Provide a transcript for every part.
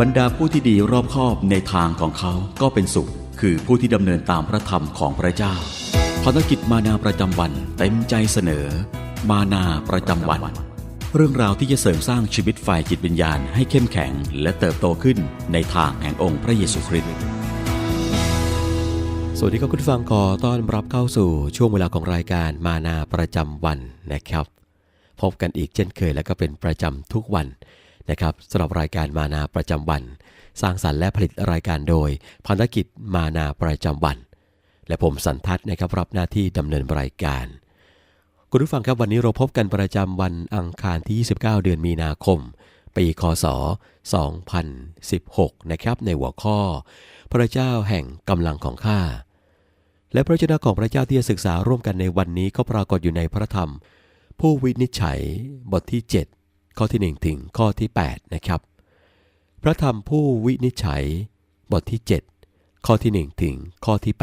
บรรดาผู้ที่ดีรอบคอบในทางของเขาก็เป็นสุข คือผู้ที่ดำเนินตามพระธรรมของพระเจ้าภารกิจมานาประจำวันเต็มใจเสนอ มานาประจำวัน เรื่องราวที่จะเสริมสร้างชีวิตฝ่ายจิตวิญญาณให้เข้มแข็งและเติบโตขึ้นในทางแห่งองค์พระเยซูคริสต์สวัสดีครับคุณฟังขอต้อนรับเข้าสู่ช่วงเวลาของรายการมานาประจำวันนะครับ พบกันอีกเช่นเคยและก็เป็นประจำทุกวัน นะครับสำหรับรายการมานาประจำวัน สร้างสรรค์และผลิตรายการโดยพันธกิจมานาประจำวัน และผมสันทัศน์นะครับรับหน้าที่ดำเนินรายการ คุณผู้ฟังครับวันนี้เราพบกันประจำวันอังคารที่ 29 เดือนมีนาคม ปีคศ 2016 นะครับในหัวข้อ พระเจ้าแห่งกำลังของข้าและพระเจ้าของพระเจ้าที่จะศึกษาร่วมกันในวันนี้ก็ปรากฏอยู่ในพระธรรม ผู้วินิจฉัยบทที่ 7 ข้อที่ 1 ถึงข้อที่ 8 นะครับ พระธรรมผู้วินิจฉัย บทที่ 7 ข้อที่ 1 ถึงข้อที่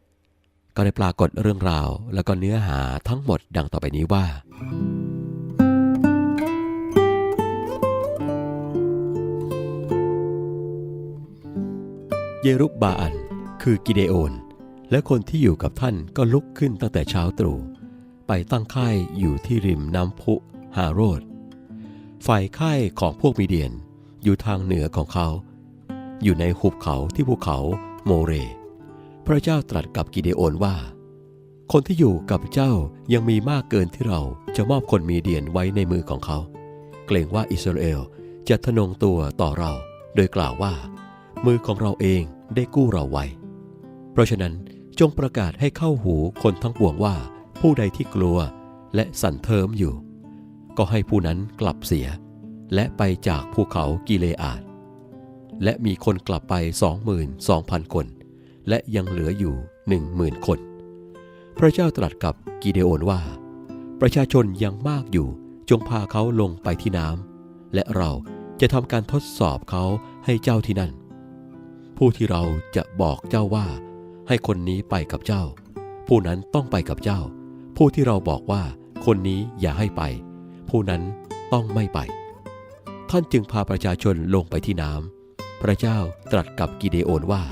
8 ก็ได้ปรากฏเรื่องราวแล้วก็เนื้อหาทั้งหมดดังต่อไปนี้ว่า เยรุบบาอันคือกิเดโอนและคนที่อยู่กับท่านก็ลุกขึ้นตั้งแต่เช้าตรู่ไปตั้งค่ายอยู่ที่ริมน้ำพุฮาโรด ฝ่ายค่ายของพวกมีเดียน อยู่ทางเหนือของเขา อยู่ในหุบเขาที่ภูเขาโมเร พระเจ้าตรัสกับกิเดโอนว่า คนที่อยู่กับเจ้ายังมีมากเกินที่เราจะมอบคนมีเดียนไว้ในมือของเขา เกรงว่าอิสราเอลจะทนงตัวต่อเรา โดยกล่าวว่า มือของเราเองได้กู้เราไว้ เพราะฉะนั้นจงประกาศให้เข้าหูคนทั้งปวงว่า ผู้ใดที่กลัวและสั่นเทิมอยู่ ก็ให้ผู้นั้นกลับเสีย และไปจากภูเขากิเลอาดและมีคนกลับไปสองหมื่นสองพันคน และยังเหลืออยู่หนึ่งหมื่นคน พระเจ้าตรัสกับกิเดโอนว่า ประชาชนยังมากอยู่จงพาเขาลงไปที่น้ำและเราจะทำการทดสอบเขาให้เจ้าที่นั่น ผู้ที่เราจะบอกเจ้าว่า ให้คนนี้ไปกับเจ้า ผู้นั้นต้องไปกับเจ้า ผู้ที่เราบอกว่าคนนี้อย่าให้ไป ผู้นั้นต้องไม่ไป ท่านจึงพาประชาชนลงไปที่น้ำพระเจ้าตรัสกับกิเดโอนว่า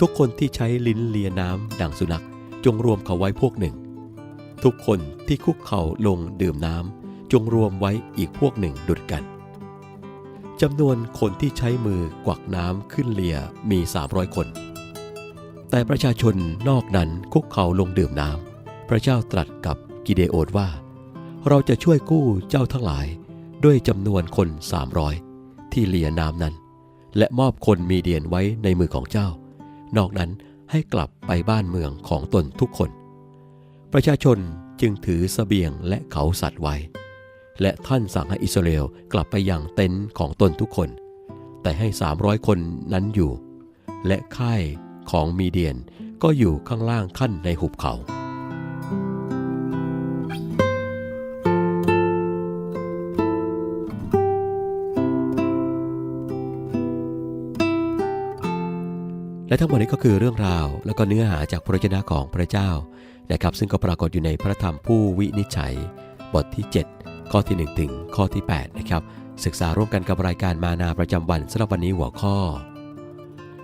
ทุกคนที่ใช้ลิ้นเลียน้ำดังสุนัขจงรวมเขาไว้พวกหนึ่ง ทุกคนที่คุกเข่าลงดื่มน้ำจงรวมไว้อีกพวกหนึ่งดุดกันจำนวนคนที่ใช้มือกวักน้ำขึ้นเลียมี 300 คน แต่ประชาชนนอกนั้นคุกเข่าลงดื่มน้ำพระเจ้าตรัสกับกิเดโอนว่า เราจะช่วยกู้เจ้าทั้งหลายด้วยจำนวนคน 300 ที่เลียน้ำนั้น และมอบคนมีเดียนไว้ในมือของเจ้า นอกนั้นให้กลับไปบ้านเมืองของตนทุกคน ประชาชนจึงถือสเสบียงและเขาสัตว์ไว้ และท่านสั่งให้อิสราเอลกลับไปยังเต็นท์ของตนทุกคน แต่ให้ 300 คนนั้นอยู่ และค่ายของมีเดียนก็อยู่ข้างล่างขั้นในหุบเขา และทั้งหมดนี้ก็คือเรื่องราวและก็เนื้อหาจากพระวจนะของพระเจ้านะครับ ซึ่งก็ปรากฏอยู่ในพระธรรมผู้วินิจฉัย บทที่ 7 ข้อที่ 1 ถึงข้อที่ 8 นะครับ ศึกษาร่วมกันกับรายการมานาประจำวันสำหรับวันนี้หัวข้อ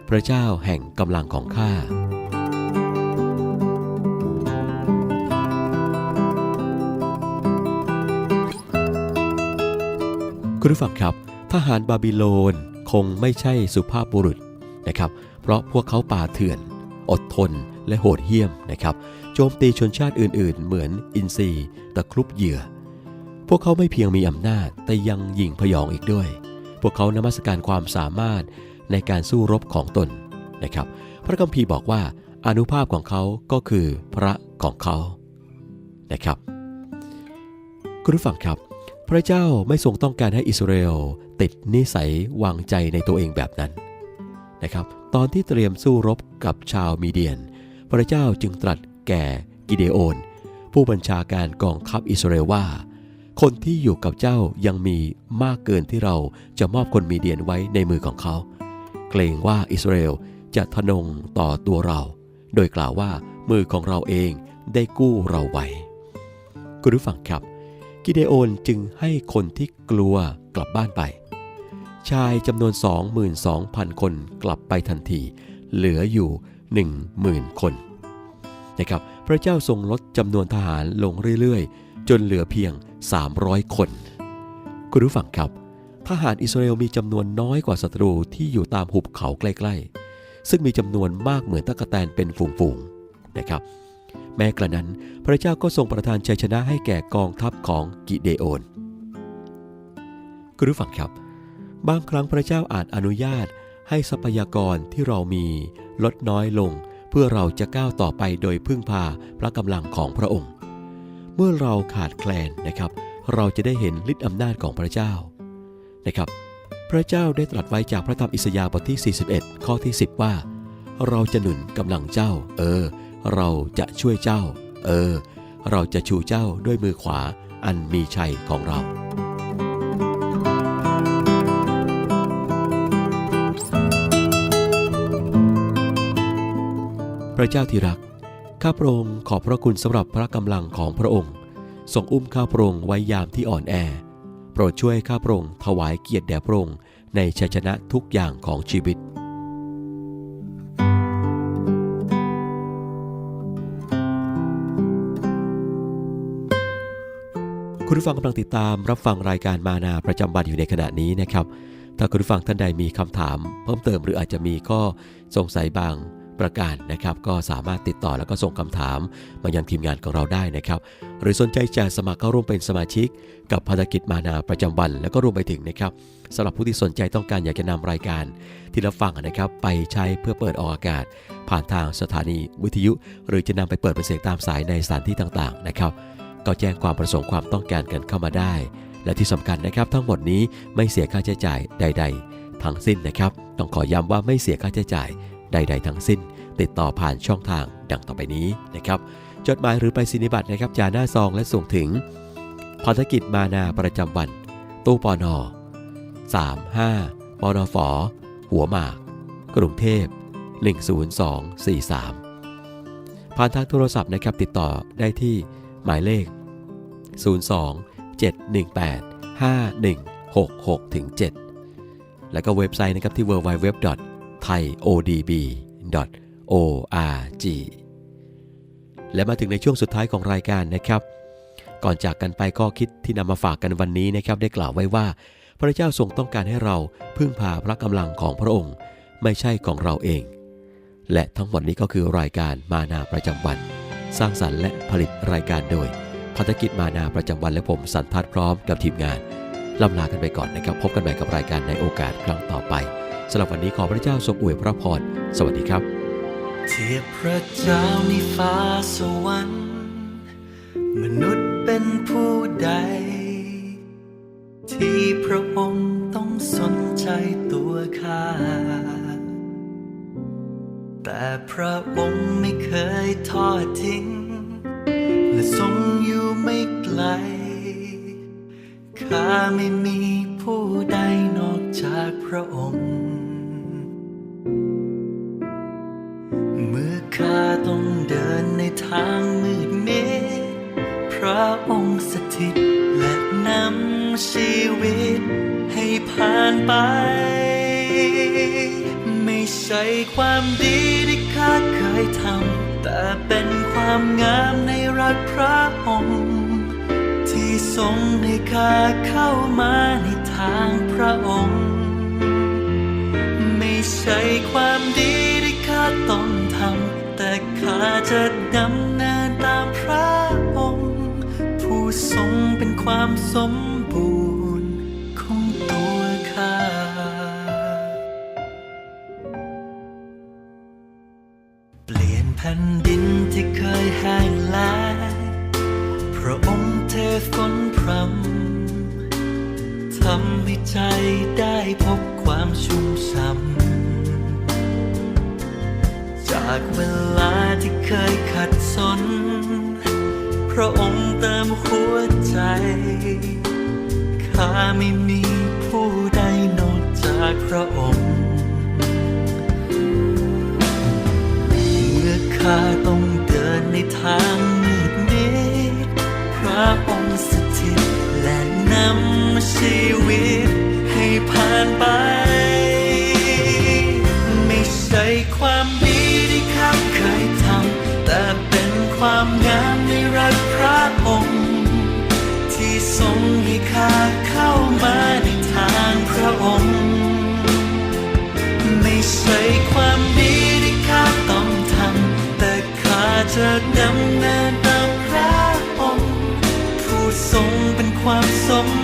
พระเจ้าแห่งกำลังของข้าคุณผู้ฟังครับ ทหารบาบิโลนคงไม่ใช่สุภาพบุรุษนะครับ เพราะพวกเขาป่าเถื่อน อดทนและโหดเหี้ยมนะครับ โจมตีชนชาติอื่นๆ เหมือนอินทรีตะครุบเหยื่อ พวกเขาไม่เพียงมีอำนาจแต่ยังยิงพยองอีกด้วย พวกเขานมัสการความสามารถในการสู้รบของตนนะครับ พระคัมภีร์บอกว่าอนุภาพของเขาก็คือพระของเขานะครับ คุณผู้ฟังครับ พระเจ้าไม่ทรงต้องการให้อิสราเอลติดนิสัยวางใจในตัวเองแบบนั้น นะครับ ตอนที่เตรียมสู้รบกับชาวมีเดียน พระเจ้าจึงตรัสแก่กิเดโอน ผู้บัญชาการกองทัพอิสราเอลว่า คนที่อยู่กับเจ้ายังมีมากเกินที่เราจะมอบคนมีเดียนไว้ในมือของเขา เกรงว่าอิสราเอลจะทะนงต่อตัวเรา โดยกล่าวว่ามือของเราเองได้กู้เราไว้ คุณผู้ฟังครับ กิเดโอนจึงให้คนที่กลัวกลับบ้านไป ชายจำนวน 22,000 คนกลับไปทันที เหลืออยู่ 10,000 คนนะครับพระเจ้าทรงลดจำนวนทหารลงเรื่อยๆ จนเหลือเพียง 300 คน คุณผู้ฟังครับ ทหารอิสราเอลมีจำนวนน้อยกว่าศัตรูที่อยู่ตามหุบเขาใกล้ๆ ซึ่งมีจำนวนมากเหมือนตะกแตนเป็นฝูงๆนะครับแม้กระนั้นพระเจ้าก็ทรงประทานชัยชนะให้แก่กองทัพของกิเดโอน คุณผู้ฟังครับ บางครั้งพระเจ้าอาจอนุญาตให้ทรัพยากรที่เรามีลดน้อยลง เพื่อเราจะก้าวต่อไปโดยพึ่งพาพระกำลังของพระองค์ เมื่อเราขาดแคลนนะครับ เราจะได้เห็นฤทธิอำนาจของพระเจ้านะครับ พระเจ้าได้ตรัสไว้จากพระธรรมอิสยาห์บทที่ 41 ข้อที่ 10 ว่า เราจะหนุนกำลังเจ้า เออ เราจะช่วยเจ้า เออ เราจะชูเจ้าด้วยมือขวาอันมีชัยของเรา ระเจ้าที่รัก ข้าพระองค์ขอบพระคุณสำหรับพระกำลังของพระองค์ทรงอุ้มข้าพระองค์ไว้ยามที่อ่อนแอ โปรดช่วยข้าพระองค์ถวายเกียรติแด่พระองค์ในชัยชนะทุกอย่างของชีวิตคุณผู้ฟังกำลังติดตามรับฟังรายการมานาประจำวันอยู่ในขณะนี้นะครับ ถ้าคุณผู้ฟังท่านใดมีคำถาม เพิ่มเติมหรืออาจจะมีข้อสงสัยบาง ประการนะครับ ก็สามารถติดต่อแล้วก็ส่งคำถาม มายังทีมงานของเราได้นะครับ หรือสนใจจะสมัครเข้าร่วมเป็นสมาชิก กับภารกิจมานาประจำวัน แล้วก็รวมไปถึงนะครับสำหรับผู้ที่สนใจต้องการอยากจะนำรายการ ที่รับฟังนะครับ ไปใช้เพื่อเปิดออกอากาศ ผ่านทางสถานีวิทยุ หรือจะนำไปเปิดเป็นเสียงตามสายในสถานที่ต่างๆนะครับก็แจ้งความประสงค์ความต้องการกันเข้ามาได้ และที่สำคัญนะครับ ทั้งหมดนี้ไม่เสียค่าใช้จ่ายใด ๆ ทั้งสิ้นนะครับ ต้องขอย้ำว่าไม่เสียค่าใช้จ่าย ใด ๆ ทั้งสิ้น ติดต่อผ่านช่องทางดังต่อไปนี้นะครับ จดหมายหรือไปสินิบัตรนะครับจาหน้าซองและส่งถึงภารกิจมานาประจำวัน ตู้ปอนอ35ปอนอฝอหัวหมาก กรุงเทพ 10243 ผ่านทางโทรศัพท์นะครับติดต่อได้ที่หมายเลข 02 718 5166ถึง7แล้วก็เว็บไซต์นะครับที่ thaiodb.org และมาถึงในช่วงสุดท้ายของรายการนะครับ ก่อนจากกันไปก็คิดที่นำมาฝากกันวันนี้นะครับ ได้กล่าวไว้ว่า พระเจ้าทรงต้องการให้เราพึ่งพาพระกำลังของพระองค์ ไม่ใช่ของเราเอง และทั้งหมดนี้ก็คือรายการมานาประจำวัน สร้างสรรค์และผลิตรายการโดยพัฒกิจมานาประจำวันและผมสันทัดพร้อมกับทีมงานลำลากันไปก่อนนะครับ พบกันใหม่กับรายการในโอกาสครั้งต่อไป สำหรับวันนี้ขอพระเจ้าทรงอวยพระพร สวัสดีครับเทียบพระเจ้าในฟ้าสวรรค์ มนุษย์เป็นผู้ใด ที่พระองค์ต้องสนใจตัวข้า แต่พระองค์ไม่เคยทอดทิ้ง และทรงอยู่ไม่ไกล ข้าไม่มีผู้ใดนอกจากพระองค์ ข้าต้องเดินในทางมืดมิดพระองค์สถิต และนำชีวิตให้ผ่านไป ไม่ใช่ความดีที่ข้าเคยทำ แต่เป็นความงามในรักพระองค์ ที่ทรงให้ข้าเข้ามาในทางพระองค์ ไม่ใช่ความดี จะดำเนินตามพระองค์ ผู้ทรงเป็นความสมบูรณ์ของตัวข้าเปลี่ยนแผ่นดินที่เคยแห้งแล้งพระองค์เทฝนพรำทำให้ใจได้พบความชุ่มช่ำ จากเวลาที่เคยขัดสน พระองค์เติมหัวใจ ข้าไม่มีผู้ใดนอกจากพระองค์ เมื่อข้าต้อง ยความดีที่ข้าต้องทำแต่ข้าจะดำเนินตพระองค์ผู้ทรงเป็นความสม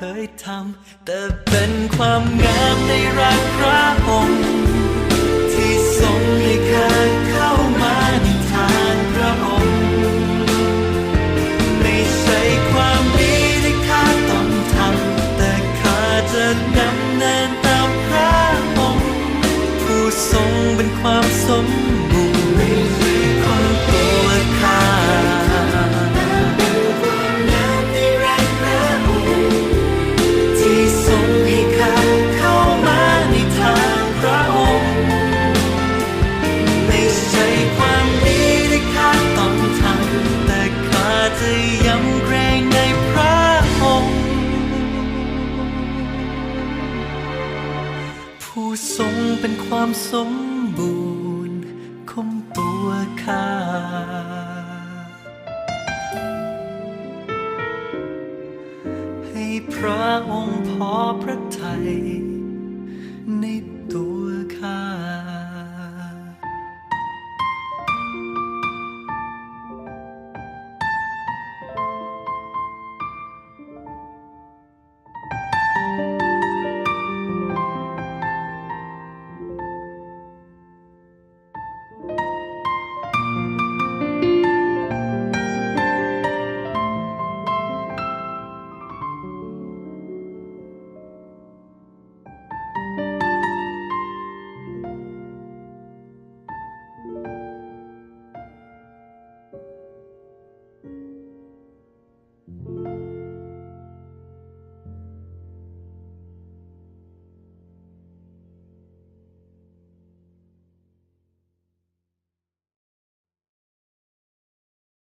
เคยทำแต่เป็นความงามในรักพระองค์ที่ทรงให้ข้าเข้ามาในทางพระองค์ไม่ใช่ความดีที่ข้าต้องทำแต่ข้าจะดำเนินตามพระองค์ผู้ทรงเป็นความสม ความสมบูรณ์ของตัวข้าให้พระองค์พอพระทัย